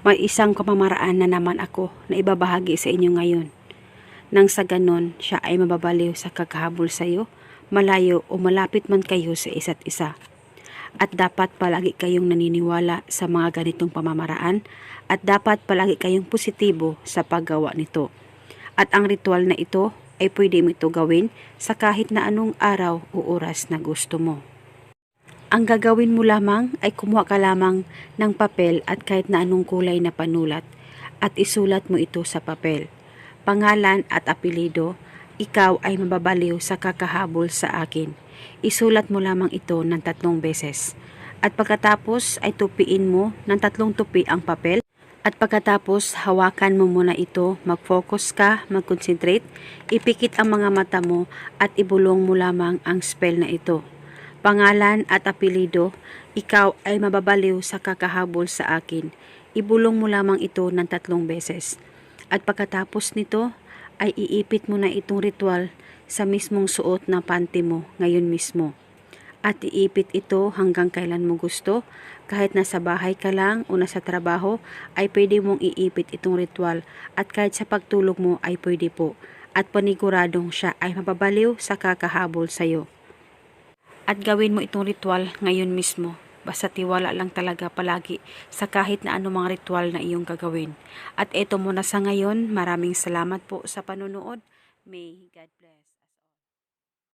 May isang pamamaraan na naman ako na ibabahagi sa inyo ngayon. Nang sa ganon, siya ay mababaliw sa kakahabol sa'yo, malayo o malapit man kayo sa isa't isa. At dapat palagi kayong naniniwala sa mga ganitong pamamaraan at dapat palagi kayong positibo sa paggawa nito. At ang ritual na ito ay pwede mo ito gawin sa kahit na anong araw o oras na gusto mo. Ang gagawin mo lamang ay kumuha ka lamang ng papel at kahit na anong kulay na panulat at isulat mo ito sa papel. Pangalan at apelido, ikaw ay mababaliw sa kakahabol sa akin. Isulat mo lamang ito ng tatlong beses. At pagkatapos ay tupiin mo ng tatlong tupi ang papel at pagkatapos hawakan mo muna ito, mag-focus ka, mag-concentrate, ipikit ang mga mata mo at ibulong mo lamang ang spell na ito pangalan at apelido, ikaw ay mababaliw sa kakahabol sa akin. Ibulong mo lamang ito ng tatlong beses. At pagkatapos nito, ay iipit mo na itong ritual sa mismong suot na panty mo ngayon mismo. At iipit ito hanggang kailan mo gusto. Kahit nasa bahay ka lang o nasa trabaho, ay pwede mong iipit itong ritual. At kahit sa pagtulog mo ay pwede po. At paniguradong siya ay mababaliw sa kakahabol sa'yo at gawin mo itong ritual ngayon mismo. Basta tiwala lang talaga palagi sa kahit na anumang ritual na iyong gagawin. At eto muna sa ngayon, maraming salamat po sa panonood. May God bless.